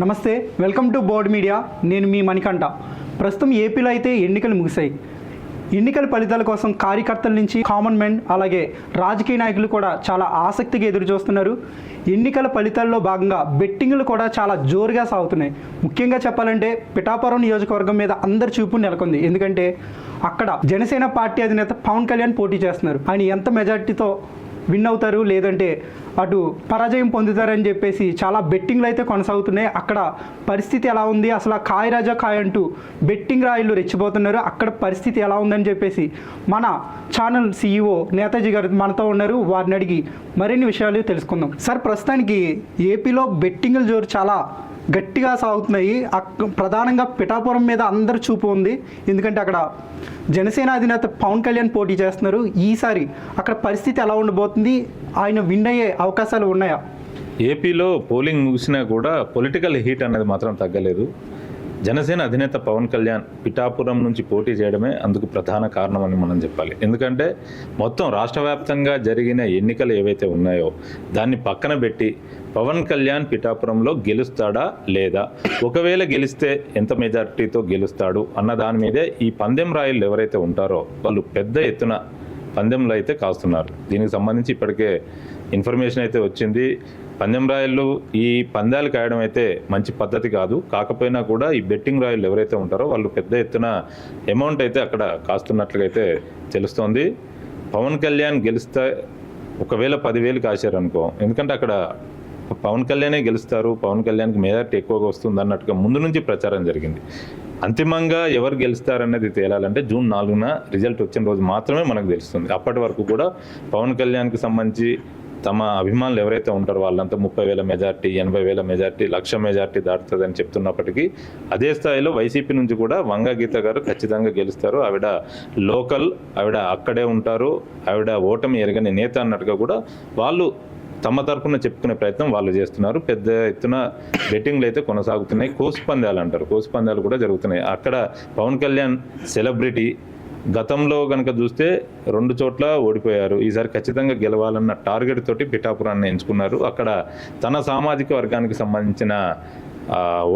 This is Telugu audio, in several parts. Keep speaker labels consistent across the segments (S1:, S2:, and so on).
S1: నమస్తే వెల్కమ్ టు బోర్డ్ మీడియా. నేను మీ మణికంఠ. ప్రస్తుతం ఏపీలో అయితే ఎన్నికలు ముగిశాయి. ఎన్నికల ఫలితాల కోసం కార్యకర్తల నుంచి కామన్ మెన్ అలాగే రాజకీయ నాయకులు కూడా చాలా ఆసక్తిగా ఎదురు చూస్తున్నారు ఎన్నికల ఫలితాల్లో భాగంగా బెట్టింగ్లు కూడా చాలా జోరుగా సాగుతున్నాయి. ముఖ్యంగా చెప్పాలంటే పిఠాపురం నియోజకవర్గం మీద అందరి చూపు నెలకొంది. ఎందుకంటే అక్కడ జనసేన పార్టీ అధినేత పవన్ కళ్యాణ్ పోటీ చేస్తున్నారు. ఆయన ఎంత మెజార్టీతో విన్ అవుతారు లేదంటే అటు పరాజయం పొందుతారని చెప్పేసి చాలా బెట్టింగ్లు అయితే కొనసాగుతున్నాయి. అక్కడ పరిస్థితి ఎలా ఉంది? అసలు కాయ రాజా కాయ అంటూ బెట్టింగ్ రాయిలు రెచ్చిపోతున్నారు. అక్కడ పరిస్థితి ఎలా ఉందని చెప్పేసి మన ఛానల్ సీఈఓ నేతాజీ గారు మనతో ఉన్నారు. వారిని అడిగి మరిన్ని విషయాలు తెలుసుకుందాం. సార్ ప్రస్తుతానికి ఏపీలో బెట్టింగ్ల జోరు చాలా గట్టిగా సాగుతున్నాయి. ప్రధానంగా పిఠాపురం మీద అందరు చూపు ఉంది. ఎందుకంటే అక్కడ జనసేన అధినేత పవన్ కళ్యాణ్ పోటీ చేస్తున్నారు. ఈసారి అక్కడ పరిస్థితి ఎలా ఉండబోతుంది? ఆయన విన్ అయ్యే అవకాశాలు ఉన్నాయా?
S2: ఏపీలో పోలింగ్ ముగిసినా కూడా పొలిటికల్ హీట్ అనేది మాత్రం తగ్గలేదు. జనసేన అధినేత పవన్ కళ్యాణ్ పిఠాపురం నుంచి పోటీ చేయడమే అందుకు ప్రధాన కారణం అని మనం చెప్పాలి. ఎందుకంటే మొత్తం రాష్ట్ర వ్యాప్తంగా జరిగిన ఎన్నికలు ఏవైతే ఉన్నాయో దాన్ని పక్కన పెట్టి పవన్ కళ్యాణ్ పిఠాపురంలో గెలుస్తాడా లేదా? ఒకవేళ గెలిస్తే ఎంత మెజారిటీతో గెలుస్తాడు అన్న దాని మీదే ఈ పందెం రాయలు ఎవరైతే ఉంటారో వాళ్ళు పెద్ద ఎత్తున పందెంలో అయితే కాస్తున్నారు. దీనికి సంబంధించి ఇప్పటికే ఇన్ఫర్మేషన్ అయితే వచ్చింది. పందెం రాయలు ఈ పందాలు కాయడం అయితే మంచి పద్ధతి కాదు. కాకపోయినా కూడా ఈ బెట్టింగ్ రాయలు ఎవరైతే ఉంటారో వాళ్ళు పెద్ద ఎత్తున అమౌంట్ అయితే అక్కడ కాస్తున్నట్లయితే తెలుస్తోంది. పవన్ కళ్యాణ్ గెలిస్తే ఒకవేళ పదివేలు కాశారనుకో ఎందుకంటే అక్కడ పవన్ కళ్యాణే గెలుస్తారు పవన్ కళ్యాణ్కి మెజార్టీ ఎక్కువగా వస్తుంది అన్నట్టుగా ముందు నుంచి ప్రచారం జరిగింది. అంతిమంగా ఎవరు గెలుస్తారన్నది తేలాలంటే జూన్ నాలుగున రిజల్ట్ వచ్చిన రోజు మాత్రమే మనకు తెలుస్తుంది. అప్పటి వరకు కూడా పవన్ కళ్యాణ్కి సంబంధించి తమ అభిమానులు ఎవరైతే ఉంటారో వాళ్ళంతా ముప్పై వేల మెజార్టీ ఎనభై వేల మెజార్టీ లక్ష మెజార్టీ దాటుతుందని చెప్తున్నప్పటికీ అదే స్థాయిలో వైసీపీ నుంచి కూడా వంగ గీత గారు ఖచ్చితంగా గెలుస్తారు. ఆవిడ లోకల్ ఆవిడ అక్కడే ఉంటారు. ఆవిడ ఓటమి ఎరగని నేత అన్నట్టుగా కూడా వాళ్ళు తమ తరఫున చెప్పుకునే ప్రయత్నం వాళ్ళు చేస్తున్నారు. పెద్ద ఎత్తున బెట్టింగ్లు అయితే కొనసాగుతున్నాయి. కోసు పందాలు అంటారు. కోసు పందాలు కూడా జరుగుతున్నాయి. అక్కడ పవన్ కళ్యాణ్ సెలబ్రిటీ గతంలో కనుక చూస్తే రెండు చోట్ల ఓడిపోయారు. ఈసారి ఖచ్చితంగా గెలవాలన్న టార్గెట్ తోటి పిఠాపురాన్ని ఎంచుకున్నారు. అక్కడ తన సామాజిక వర్గానికి సంబంధించిన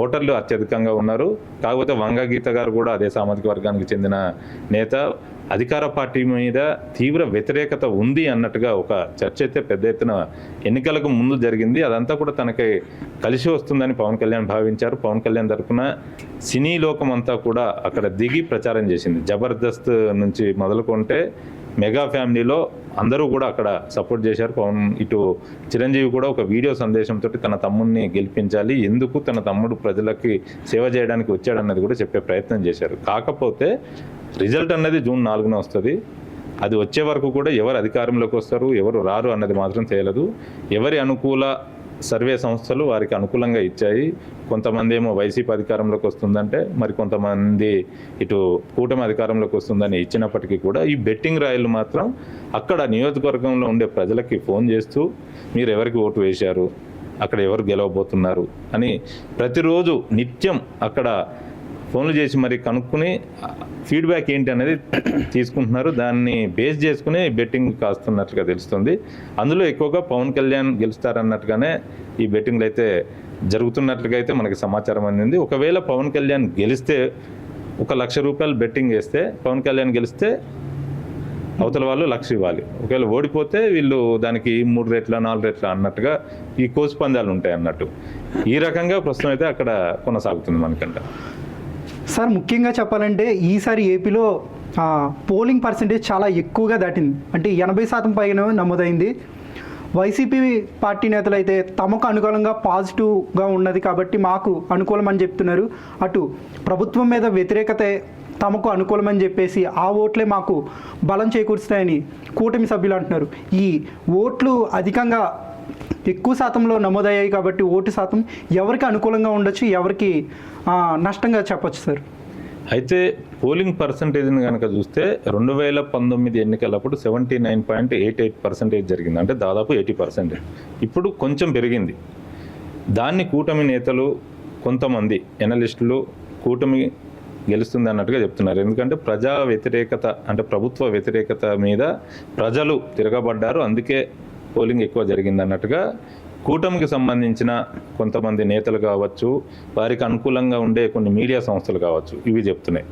S2: ఓటర్లు అత్యధికంగా ఉన్నారు. కాకపోతే వంగ గీత గారు కూడా అదే సామాజిక వర్గానికి చెందిన నేత. అధికార పార్టీ మీద తీవ్ర వ్యతిరేకత ఉంది అన్నట్టుగా ఒక చర్చ అయితే పెద్ద ఎత్తున ఎన్నికలకు ముందు జరిగింది. అదంతా కూడా తనకి కలిసి వస్తుందని పవన్ కళ్యాణ్ భావించారు. పవన్ కళ్యాణ్ తరఫున సినీ లోకం అంతా కూడా అక్కడ దిగి ప్రచారం చేసింది. జబర్దస్త్ నుంచి మొదలుకుంటే మెగా ఫ్యామిలీలో అందరూ కూడా అక్కడ సపోర్ట్ చేశారు. పవన్ ఇటు చిరంజీవి కూడా ఒక వీడియో సందేశంతో తన తమ్ముడిని గెలిపించాలి ఎందుకు తన తమ్ముడు ప్రజలకి సేవ చేయడానికి వచ్చాడన్నది కూడా చెప్పే ప్రయత్నం చేశారు. కాకపోతే రిజల్ట్ అన్నది జూన్ నాలుగున వస్తుంది. అది వచ్చే వరకు కూడా ఎవరు అధికారంలోకి వస్తారు ఎవరు రారు అన్నది మాత్రం తేలదు. ఎవరి అనుకూల సర్వే సంస్థలు వారికి అనుకూలంగా ఇచ్చాయి. కొంతమంది ఏమో వైసీపీ అధికారంలోకి వస్తుందంటే మరి కొంతమంది ఇటు కూటమి అధికారంలోకి వస్తుందని ఇచ్చినప్పటికీ కూడా ఈ బెట్టింగ్ రాయలు మాత్రం అక్కడ నియోజకవర్గంలో ఉండే ప్రజలకి ఫోన్ చేస్తూ మీరు ఎవరికి ఓటు వేశారు? అక్కడ ఎవరు గెలవబోతున్నారు? అని ప్రతిరోజు నిత్యం అక్కడ ఫోన్లు చేసి మరి కనుక్కుని ఫీడ్బ్యాక్ ఏంటి అనేది తీసుకుంటున్నారు. దాన్ని బేస్ చేసుకుని బెట్టింగ్ కాస్తున్నట్లుగా తెలుస్తుంది. అందులో ఎక్కువగా పవన్ కళ్యాణ్ గెలుస్తారన్నట్టుగానే ఈ బెట్టింగ్లు అయితే జరుగుతున్నట్లుగా అయితే మనకి సమాచారం అందింది. ఒకవేళ పవన్ కళ్యాణ్ గెలిస్తే ఒక లక్ష రూపాయలు బెట్టింగ్ వేస్తే పవన్ కళ్యాణ్ గెలిస్తే అవతల వాళ్ళు లక్ష ఇవ్వాలి. ఒకవేళ ఓడిపోతే వీళ్ళు దానికి మూడు రెట్ల నాలుగు రెట్ల అన్నట్టుగా ఈ కోసు పందాలు ఉంటాయి అన్నట్టు ఈ రకంగా ప్రస్తుతం అయితే అక్కడ కొనసాగుతుంది మనకంట.
S1: సార్ ముఖ్యంగా చెప్పాలంటే ఈసారి ఏపీలో పోలింగ్ పర్సంటేజ్ చాలా ఎక్కువగా దాటింది. అంటే ఎనభై శాతం పైన నమోదైంది. వైసీపీ పార్టీ నేతలు అయితే తమకు అనుకూలంగా పాజిటివ్గా ఉన్నది కాబట్టి మాకు అనుకూలం అని చెప్తున్నారు. అటు ప్రభుత్వం మీద వ్యతిరేకత తమకు అనుకూలమని చెప్పేసి ఆ ఓట్లే మాకు బలం చేకూరుస్తాయని కూటమి సభ్యులు అంటున్నారు. ఈ ఓట్లు అధికంగా ఎక్కువ శాతంలో నమోదయ్యాయి కాబట్టి ఓటు శాతం ఎవరికి అనుకూలంగా ఉండొచ్చు ఎవరికి నష్టంగా చెప్పొచ్చు సార్.
S2: అయితే పోలింగ్ పర్సంటేజ్ని కనుక చూస్తే రెండు వేల పంతొమ్మిది ఎన్నికలప్పుడు seventy nine point eight eight percentage జరిగింది. అంటే దాదాపు ఎయిటీ పర్సెంటేజ్ ఇప్పుడు కొంచెం పెరిగింది. దాన్ని కూటమి నేతలు కొంతమంది ఎనలిస్టులు కూటమి గెలుస్తుంది అన్నట్టుగా చెప్తున్నారు. ఎందుకంటే ప్రజా వ్యతిరేకత అంటే ప్రభుత్వ వ్యతిరేకత మీద ప్రజలు తిరగబడ్డారు. అందుకే పోలింగ్ ఎక్కువ జరిగింది అన్నట్టుగా కూటమికి సంబంధించిన కొంతమంది నేతలు కావచ్చు వారికి అనుకూలంగా ఉండే కొన్ని మీడియా సంస్థలు కావచ్చు ఇవి చెప్తున్నాయి.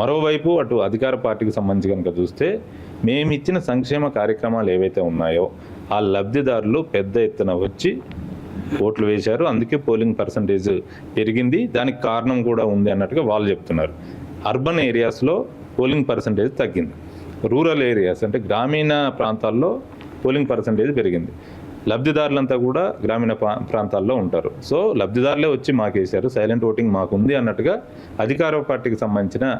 S2: మరోవైపు అటు అధికార పార్టీకి సంబంధించి కనుక చూస్తే మేము ఇచ్చిన సంక్షేమ కార్యక్రమాలు ఏవైతే ఉన్నాయో ఆ లబ్ధిదారులు పెద్ద ఎత్తున వచ్చి ఓట్లు వేశారు. అందుకే పోలింగ్ పర్సంటేజ్ పెరిగింది. దానికి కారణం కూడా ఉంది అన్నట్టుగా వాళ్ళు చెప్తున్నారు. అర్బన్ ఏరియాస్లో పోలింగ్ పర్సంటేజ్ తగ్గింది. రూరల్ ఏరియాస్ అంటే గ్రామీణ ప్రాంతాల్లో పోలింగ్ పర్సంటేజ్ పెరిగింది. లబ్ధిదారులంతా కూడా గ్రామీణ ప్రా- ప్రాంతాల్లో ఉంటారు. సో లబ్ధిదారులే వచ్చి మాకేశారు. సైలెంట్ ఓటింగ్ మాకుంది అన్నట్టుగా అధికార పార్టీకి సంబంధించిన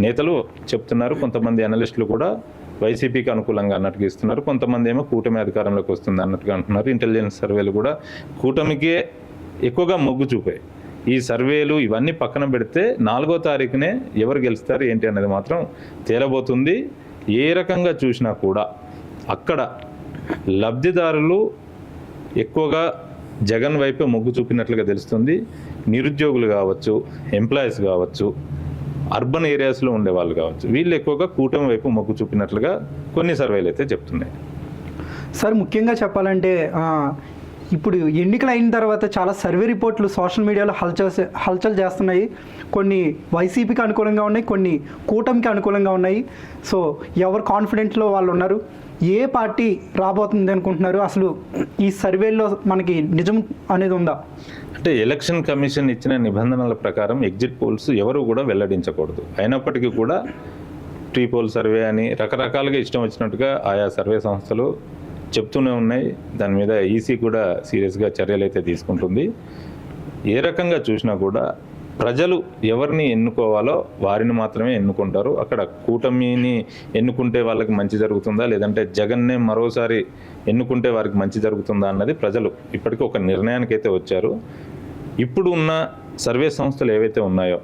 S2: నేతలు చెప్తున్నారు. కొంతమంది అనలిస్టులు కూడా వైసీపీకి అనుకూలంగా అన్నట్టుగా ఇస్తున్నారు. కొంతమంది ఏమో కూటమి అధికారంలోకి వస్తుంది అన్నట్టుగా అంటున్నారు. ఇంటెలిజెన్స్ సర్వేలు కూడా కూటమికే ఎక్కువగా మొగ్గు చూపాయి ఈ సర్వేలు ఇవన్నీ పక్కన పెడితే నాలుగో తారీఖునే ఎవరు గెలుస్తారు ఏంటి అనేది మాత్రం తేలబోతుంది. ఏ రకంగా చూసినా కూడా అక్కడ లబ్ధిదారులు ఎక్కువగా జగన్ వైపే మొగ్గు చూపినట్లుగా తెలుస్తుంది. నిరుద్యోగులు కావచ్చు ఎంప్లాయీస్ కావచ్చు అర్బన్ ఏరియాస్లో ఉండే వాళ్ళు కావచ్చు వీళ్ళు ఎక్కువగా కూటమి వైపు మొగ్గు చూపినట్లుగా కొన్ని సర్వేలు అయితే చెప్తున్నాయి.
S1: సార్ ముఖ్యంగా చెప్పాలంటే ఇప్పుడు ఎన్నికలు అయిన తర్వాత చాలా సర్వే రిపోర్ట్లు సోషల్ మీడియాలో హల్చల్ హల్చల్ చేస్తున్నాయి. కొన్ని వైసీపీకి అనుకూలంగా ఉన్నాయి కొన్ని కూటమికి అనుకూలంగా ఉన్నాయి. సో ఎవరు కాన్ఫిడెంట్లో వాళ్ళు ఉన్నారు? ఏ పార్టీ రాబోతుంది అనుకుంటున్నారు? అసలు ఈ సర్వేల్లో మనకి నిజం అనేది ఉందా?
S2: అంటే ఎలక్షన్ కమిషన్ ఇచ్చిన నిబంధనల ప్రకారం ఎగ్జిట్ పోల్స్ ఎవరు కూడా వెల్లడించకూడదు. అయినప్పటికీ కూడా ట్రీ పోల్ సర్వే అని రకరకాలుగా ఇష్టం వచ్చినట్టుగా ఆయా సర్వే సంస్థలు చెప్తూనే ఉన్నాయి. దాని మీద ఈసీ కూడా సీరియస్గా చర్యలు అయితే తీసుకుంటుంది. ఏ రకంగా చూసినా కూడా ప్రజలు ఎవరిని ఎన్నుకోవాలో వారిని మాత్రమే ఎన్నుకుంటారు. అక్కడ కూటమిని ఎన్నుకుంటే వాళ్ళకి మంచి జరుగుతుందా? లేదంటే జగన్నే మరోసారి ఎన్నుకుంటే వారికి మంచి జరుగుతుందా అన్నది ప్రజలు ఇప్పటికీ ఒక నిర్ణయానికి అయితే వచ్చారు. ఇప్పుడు ఉన్న సర్వే సంస్థలు ఏవైతే ఉన్నాయో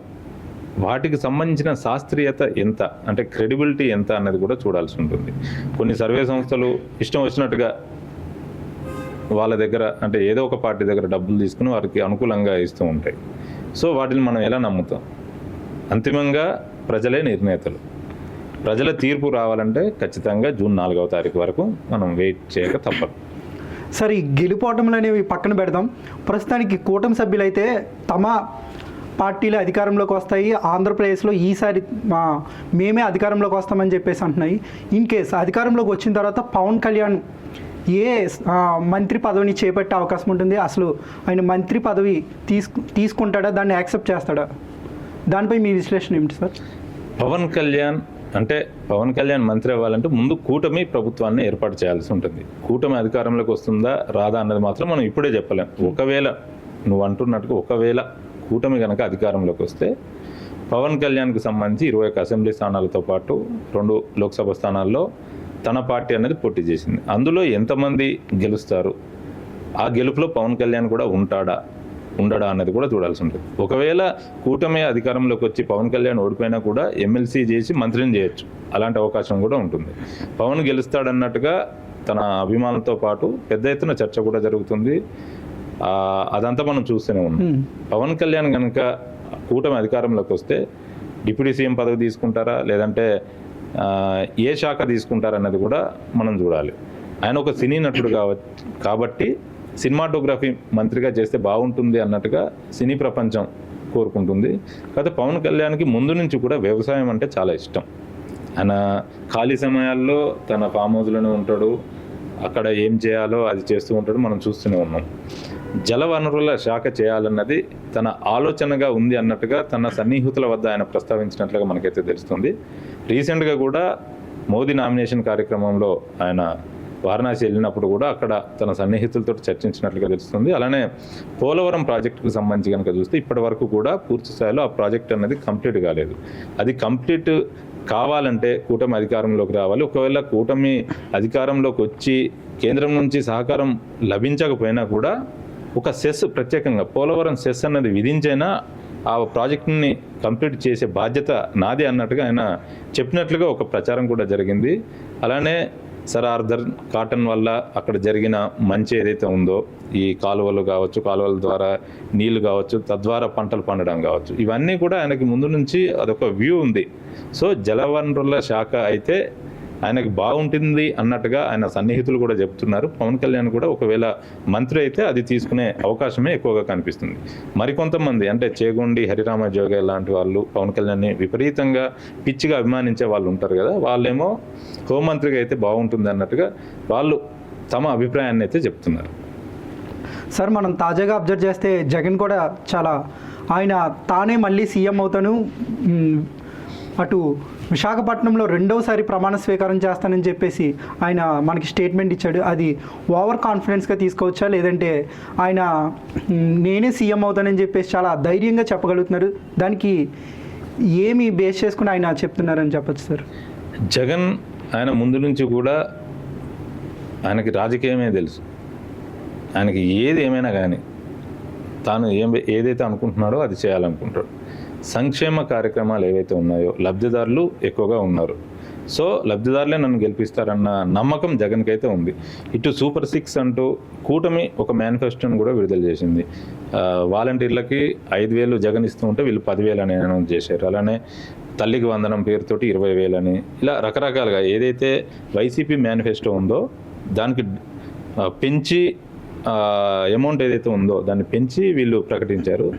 S2: వాటికి సంబంధించిన శాస్త్రీయత ఎంత? అంటే క్రెడిబిలిటీ ఎంత అన్నది కూడా చూడాల్సి ఉంటుంది. కొన్ని సర్వే సంస్థలు ఇష్టం వచ్చినట్టుగా వాళ్ళ దగ్గర అంటే ఏదో ఒక పార్టీ దగ్గర డబ్బులు తీసుకుని వారికి అనుకూలంగా ఇస్తూ ఉంటాయి. సో వాటిని మనం ఎలా నమ్ముతాం? అంతిమంగా ప్రజలే నిర్ణేతలు. ప్రజల తీర్పు రావాలంటే ఖచ్చితంగా జూన్ నాలుగవ తారీఖు వరకు మనం వెయిట్ చేయక తప్పదు.
S1: సరే ఈ అనేవి పక్కన పెడదాం. ప్రస్తుతానికి కూటమి సభ్యులైతే తమ పార్టీలు అధికారంలోకి వస్తాయి. ఆంధ్రప్రదేశ్లో ఈసారి మా మేమే అధికారంలోకి వస్తామని చెప్పేసి అంటున్నాయి. ఇన్ కేస్ అధికారంలోకి వచ్చిన తర్వాత పవన్ కళ్యాణ్ ఏ మంత్రి పదవిని చేపట్టే అవకాశం ఉంటుంది? అసలు ఆయన మంత్రి పదవి తీసుకు తీసుకుంటాడా? దాన్ని యాక్సెప్ట్ చేస్తాడా? దానిపై మీ విశ్లేషణ ఏమిటి సార్?
S2: పవన్ కళ్యాణ్ అంటే పవన్ కళ్యాణ్ మంత్రి అవ్వాలంటే ముందు కూటమి ప్రభుత్వాన్ని ఏర్పాటు చేయాల్సి ఉంటుంది. కూటమి అధికారంలోకి వస్తుందా రాదా అన్నది మాత్రం మనం ఇప్పుడే చెప్పలేం. ఒకవేళ నువ్వు అంటున్నట్టుగా ఒకవేళ కూటమి కనుక అధికారంలోకి వస్తే పవన్ కళ్యాణ్కు సంబంధించి ఇరవై ఒక అసెంబ్లీ స్థానాలతో పాటు రెండు లోక్సభ స్థానాల్లో తన పార్టీ అనేది పోటీ చేసింది. అందులో ఎంతమంది గెలుస్తారు? ఆ గెలుపులో పవన్ కళ్యాణ్ కూడా ఉంటాడా? ఉండడా అనేది కూడా చూడాల్సి ఉంటుంది. ఒకవేళ కూటమి అధికారంలోకి వచ్చి పవన్ కళ్యాణ్ ఓడిపోయినా కూడా ఎమ్మెల్సీ చేసి మంత్రిని చేయొచ్చు. అలాంటి అవకాశం కూడా ఉంటుంది. పవన్ గెలుస్తాడన్నట్టుగా తన అభిమానులతో పాటు పెద్ద ఎత్తున చర్చ కూడా జరుగుతుంది. అదంతా మనం చూస్తూనే ఉన్నాం. పవన్ కళ్యాణ్ కనుక కూటమి అధికారంలోకి వస్తే డిప్యూటీ సీఎం పదవి తీసుకుంటారా? లేదంటే ఏ శాఖ తీసుకుంటారన్నది కూడా మనం చూడాలి. ఆయన ఒక సినీ నటుడు కాబట్టి సినిమాటోగ్రఫీ మంత్రిగా చేస్తే బాగుంటుంది అన్నట్టుగా సినీ ప్రపంచం కోరుకుంటుంది. కాకపోతే పవన్ కళ్యాణ్కి ముందు నుంచి కూడా వ్యవసాయం అంటే చాలా ఇష్టం. ఆయన ఖాళీ సమయాల్లో తన ఫామ్ హౌస్లోనే ఉంటాడు. అక్కడ ఏం చేయాలో అది చేస్తూ ఉంటాడు. మనం చూస్తూనే ఉన్నాం. జలవనరుల శాఖ చేయాలన్నది తన ఆలోచనగా ఉంది అన్నట్టుగా తన సన్నిహితుల వద్ద ఆయన ప్రస్తావించినట్లుగా మనకైతే తెలుస్తుంది. రీసెంట్గా కూడా మోదీ నామినేషన్ కార్యక్రమంలో ఆయన వారణాసి వెళ్ళినప్పుడు కూడా అక్కడ తన సన్నిహితులతో చర్చించినట్లుగా తెలుస్తుంది. అలానే పోలవరం ప్రాజెక్టుకు సంబంధించి కనుక చూస్తే ఇప్పటి వరకు కూడా పూర్తి స్థాయిలో ఆ ప్రాజెక్ట్ అనేది కంప్లీట్ కాలేదు. అది కంప్లీట్ కావాలంటే కూటమి అధికారంలోకి రావాలి. ఒకవేళ కూటమి అధికారంలోకి వచ్చి కేంద్రం నుంచి సహకారం లభించకపోయినా కూడా ఒక సెస్ ప్రత్యేకంగా పోలవరం సెస్ అన్నది విధించైనా ఆ ప్రాజెక్ట్ని కంప్లీట్ చేసే బాధ్యత నాదే అన్నట్టుగా ఆయన చెప్పినట్లుగా ఒక ప్రచారం కూడా జరిగింది. అలానే సర్ ఆర్థర్ కాటన్ వల్ల అక్కడ జరిగిన మంచి ఏదైతే ఉందో ఈ కాలువలు కావచ్చు కాలువల ద్వారా నీళ్ళు కావచ్చు తద్వారా పంటలు పండడం కావచ్చు ఇవన్నీ కూడా ఆయనకి ముందు నుంచి అదొక వ్యూ ఉంది. సో జలవనరుల శాఖ అయితే ఆయనకి బాగుంటుంది అన్నట్టుగా ఆయన సన్నిహితులు కూడా చెప్తున్నారు. పవన్ కళ్యాణ్ కూడా ఒకవేళ మంత్రి అయితే అది తీసుకునే అవకాశమే ఎక్కువగా కనిపిస్తుంది. మరికొంతమంది అంటే చేగొండి హరిరామ జోగ లాంటి వాళ్ళు పవన్ కళ్యాణ్ని విపరీతంగా పిచ్చిగా అభిమానించే వాళ్ళు ఉంటారు కదా వాళ్ళేమో హోంమంత్రిగా అయితే బాగుంటుంది అన్నట్టుగా వాళ్ళు తమ అభిప్రాయాన్ని అయితే చెప్తున్నారు.
S1: సార్ మనం తాజాగా అబ్జర్వ్ చేస్తే జగన్ కూడా చాలా ఆయన తానే మళ్ళీ సీఎం అవుతాను అటు విశాఖపట్నంలో రెండవసారి ప్రమాణ స్వీకారం చేస్తానని చెప్పేసి ఆయన మనకి స్టేట్మెంట్ ఇచ్చాడు. అది ఓవర్ కాన్ఫిడెన్స్గా తీసుకోవచ్చా? లేదంటే ఆయన నేనే సీఎం అవుతానని చెప్పేసి చాలా ధైర్యంగా చెప్పగలుగుతున్నారు. దానికి ఏమి బేస్ చేసుకుని ఆయన చెప్తున్నారని చెప్పొచ్చు సార్
S2: జగన్ ఆయన ముందు నుంచి కూడా ఆయనకి రాజకీయమే తెలుసు. ఆయనకి ఏది ఏమైనా కానీ తాను ఏం ఏదైతే అనుకుంటున్నాడో అది చేయాలనుకుంటాడు. సంక్షేమ కార్యక్రమాలు ఏవైతే ఉన్నాయో లబ్ధిదారులు ఎక్కువగా ఉన్నారు. సో లబ్ధిదారులే నన్ను గెలిపిస్తారన్న నమ్మకం జగన్కి అయితే ఉంది. ఇటు సూపర్ సిక్స్ అంటూ కూటమి ఒక మేనిఫెస్టోని కూడా విడుదల చేసింది. వాలంటీర్లకి ఐదు వేలు జగన్ ఇస్తూ ఉంటే వీళ్ళు పదివేలు అని అనౌన్స్ చేశారు. అలానే తల్లికి వందనం పేరుతోటి ఇరవై వేలని ఇలా రకరకాలుగా ఏదైతే వైసీపీ మేనిఫెస్టో ఉందో దానికి పెంచి అమౌంట్ ఏదైతే ఉందో దాన్ని పెంచి వీళ్ళు ప్రకటించారు.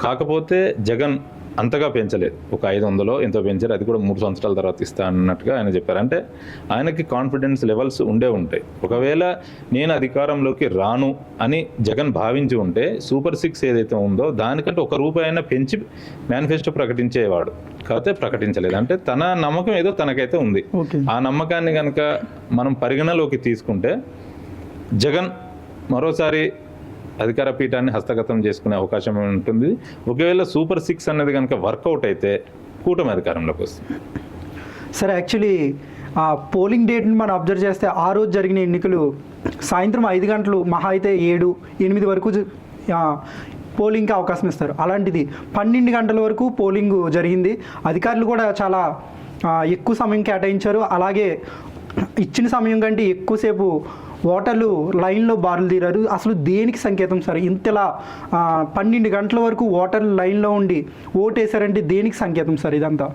S2: కాకపోతే జగన్ అంతగా పెంచలేదు. ఒక ఐదు వందలో ఎంతో పెంచారు. అది కూడా మూడు సంవత్సరాల తర్వాత ఇస్తా అన్నట్టుగా ఆయన చెప్పారు. అంటే ఆయనకి కాన్ఫిడెన్స్ లెవెల్స్ ఉండే ఉంటాయి. ఒకవేళ నేను అధికారంలోకి రాను అని జగన్ భావించి ఉంటే సూపర్ సిక్స్ ఏదైతే ఉందో దానికంటే ఒక రూపాయి అయినా పెంచి మేనిఫెస్టో ప్రకటించేవాడు. కాకపోతే ప్రకటించలేదు. అంటే తన నమ్మకం ఏదో తనకైతే ఉంది. ఆ నమ్మకాన్ని కనుక మనం పరిగణలోకి తీసుకుంటే జగన్ మరోసారి అధికార పీఠాన్ని హస్తగతం చేసుకునే అవకాశం ఉంటుంది. ఒకవేళ సూపర్ సిక్స్ అనేది కనుక వర్కౌట్ అయితే కూటమి అధికారంలోకి వస్తుంది.
S1: సరే యాక్చువల్లీ ఆ పోలింగ్ డేట్ని మనం అబ్జర్వ్ చేస్తే ఆ రోజు జరిగిన ఎన్నికలు సాయంత్రం ఐదు గంటలు మహా అయితే ఏడు ఎనిమిది వరకు పోలింగ్కి అవకాశం ఇస్తారు. అలాంటిది పన్నెండు గంటల వరకు పోలింగ్ జరిగింది. అధికారులు కూడా చాలా ఎక్కువ సమయం కేటాయించారు. అలాగే ఇచ్చిన సమయం కంటే ఎక్కువసేపు ఓటర్లు లైన్లో బారులు తీరారు. అసలు దేనికి సంకేతం సార్? ఇంతలా పన్నెండు గంటల వరకు ఓటర్లు లైన్లో ఉండి ఓటేశారంటే దేనికి సంకేతం సార్ ఇదంతా?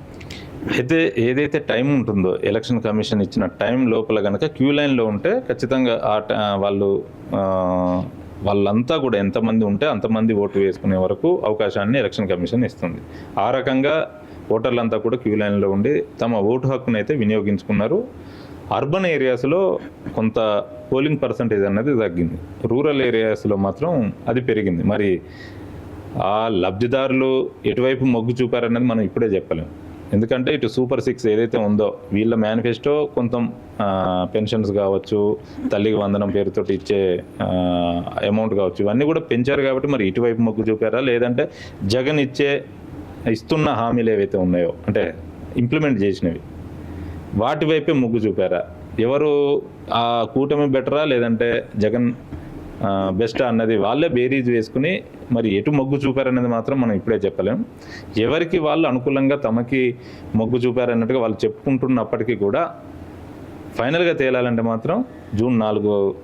S2: అయితే ఏదైతే టైం ఉంటుందో ఎలక్షన్ కమిషన్ ఇచ్చిన టైం లోపల కనుక క్యూ లైన్లో ఉంటే ఖచ్చితంగా ఆ వాళ్ళు వాళ్ళంతా కూడా ఎంతమంది ఉంటే అంతమంది ఓటు వేసుకునే వరకు అవకాశాన్ని ఎలక్షన్ కమిషన్ ఇస్తుంది. ఆ రకంగా ఓటర్లంతా కూడా క్యూ లైన్లో ఉండి తమ ఓటు హక్కును అయితే వినియోగించుకున్నారు. అర్బన్ ఏరియాస్లో కొంత పోలింగ్ పర్సంటేజ్ అనేది తగ్గింది. రూరల్ ఏరియాస్లో మాత్రం అది పెరిగింది. మరి ఆ లబ్ధిదారులు ఎటువైపు మొగ్గు చూపారన్నది మనం ఇప్పుడే చెప్పలేం. ఎందుకంటే ఇటు సూపర్ సిక్స్ ఏదైతే ఉందో వీళ్ళ మేనిఫెస్టో కొంత పెన్షన్స్ కావచ్చు తల్లికి వందనం పేరుతో ఇచ్చే అమౌంట్ కావచ్చు ఇవన్నీ కూడా పెంచారు కాబట్టి మరి ఇటువైపు మొగ్గు చూపారా? లేదంటే జగన్ ఇచ్చే ఇస్తున్న హామీలు ఏవైతే ఉన్నాయో అంటే ఇంప్లిమెంట్ చేసినవి వాటి వైపే మొగ్గు చూపారా? ఎవరు ఆ కూటమి బెటరా లేదంటే జగన్ బెస్ట్ అన్నది వాళ్ళే బేరీజ్ వేసుకుని మరి ఎటు మొగ్గు చూపారనేది మాత్రం మనం ఇప్పుడే చెప్పలేం. ఎవరికి వాళ్ళు అనుకూలంగా తమకి మొగ్గు చూపారన్నట్టుగా వాళ్ళు చెప్పుకుంటున్నప్పటికీ కూడా ఫైనల్గా తేలాలంటే మాత్రం జూన్ నాలుగు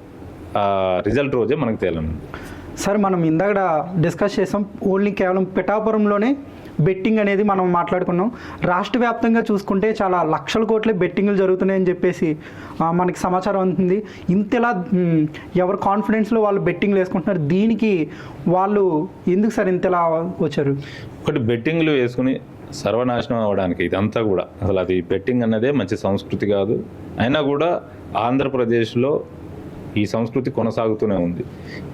S2: రిజల్ట్ రోజే మనకు తేలను
S1: సార్ మనం ఇందాక డిస్కస్ చేసాం ఓన్లీ కేవలం పిఠాపురంలోనే బెట్టింగ్ అనేది మనం మాట్లాడుకున్నాం. రాష్ట్ర వ్యాప్తంగా చూసుకుంటే చాలా లక్షల కోట్ల బెట్టింగ్లు జరుగుతున్నాయని చెప్పేసి మనకి సమాచారం అందుతుంది. ఇంతలా మ్, ఎవరు కాన్ఫిడెన్స్లో వాళ్ళు బెట్టింగ్లు వేసుకుంటున్నారు? దీనికి వాళ్ళు ఎందుకు సార్ ఇంతలా వచ్చారు?
S2: ఒకటి బెట్టింగ్లు వేసుకుని సర్వనాశనం అవ్వడానికి ఇదంతా కూడా. అసలు అది బెట్టింగ్ అన్నదే మంచి సంస్కృతి కాదు. అయినా కూడా ఆంధ్రప్రదేశ్లో ఈ సంస్కృతి కొనసాగుతూనే ఉంది.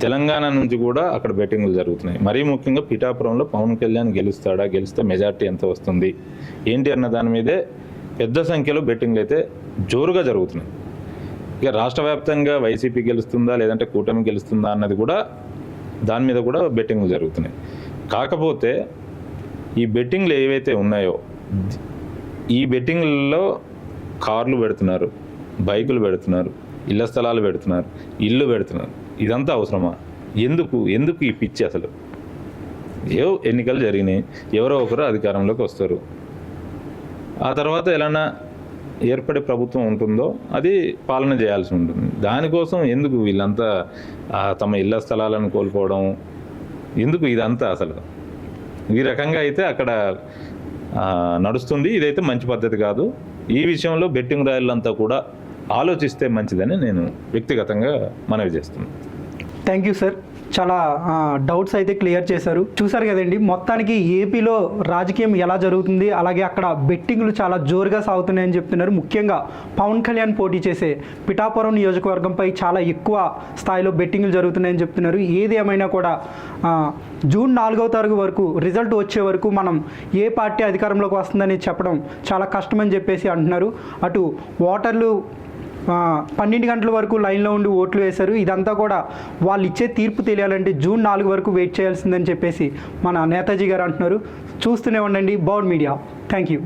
S2: తెలంగాణ నుంచి కూడా అక్కడ బెట్టింగ్లు జరుగుతున్నాయి. మరీ ముఖ్యంగా పిఠాపురంలో పవన్ కళ్యాణ్ గెలుస్తాడా గెలిస్తే మెజార్టీ ఎంత వస్తుంది ఏంటి అన్న దాని మీదే పెద్ద సంఖ్యలో బెట్టింగ్లు అయితే జోరుగా జరుగుతున్నాయి. ఇక రాష్ట్ర వ్యాప్తంగా వైసీపీ గెలుస్తుందా లేదంటే కూటమి గెలుస్తుందా అన్నది కూడా దాని మీద కూడా బెట్టింగ్లు జరుగుతున్నాయి. కాకపోతే ఈ బెట్టింగ్లు ఏవైతే ఉన్నాయో ఈ బెట్టింగ్లలో కార్లు పెడుతున్నారు బైకులు పెడుతున్నారు ఇళ్ళ స్థలాలు పెడుతున్నారు ఇల్లు పెడుతున్నారు. ఇదంతా అవసరమా? ఎందుకు? ఎందుకు ఈ పిచ్చి అసలు? ఏవో ఎన్నికలు జరిగినాయి. ఎవరో ఒకరు అధికారంలోకి వస్తారు. ఆ తర్వాత ఎలానా ఏర్పడే ప్రభుత్వం ఉంటుందో అది పాలన చేయాల్సి ఉంటుంది. దానికోసం ఎందుకు వీళ్ళంతా తమ ఇళ్ళ స్థలాలను కోల్పోవడం? ఎందుకు ఇదంతా అసలు? ఈ రకంగా అయితే అక్కడ నడుస్తుంది. ఇదైతే మంచి పద్ధతి కాదు. ఈ విషయంలో బెట్టింగ్ రాయలంతా కూడా ఆలోచిస్తే మంచిదని నేను వ్యక్తిగతంగా మనవి చేస్తున్నాను.
S1: థ్యాంక్ యూ సార్ చాలా డౌట్స్ అయితే క్లియర్ చేశారు. చూసారు కదండి మొత్తానికి ఏపీలో రాజకీయం ఎలా జరుగుతుంది అలాగే అక్కడ బెట్టింగ్లు చాలా జోరుగా సాగుతున్నాయని చెప్తున్నారు. ముఖ్యంగా పవన్ కళ్యాణ్ పోటీ చేసే పిఠాపురం నియోజకవర్గంపై చాలా ఎక్కువ స్థాయిలో బెట్టింగ్లు జరుగుతున్నాయని చెప్తున్నారు. ఏది ఏమైనా కూడా జూన్ నాలుగవ తారీఖు వరకు రిజల్ట్ వచ్చే వరకు మనం ఏ పార్టీ అధికారంలోకి వస్తుందని చెప్పడం చాలా కష్టమని చెప్పేసి అంటున్నారు. అటు ఓటర్లు పన్నెండు గంటల వరకు లైన్లో ఉండి ఓట్లు వేశారు. ఇదంతా కూడా వాళ్ళు ఇచ్చే తీర్పు తెలియాలంటే జూన్ నాలుగు వరకు వెయిట్ చేయాల్సిందని చెప్పేసి మన నేతాజీ గారు అంటున్నారు. చూస్తూనే ఉండండి బౌడ్ మీడియా. Thank you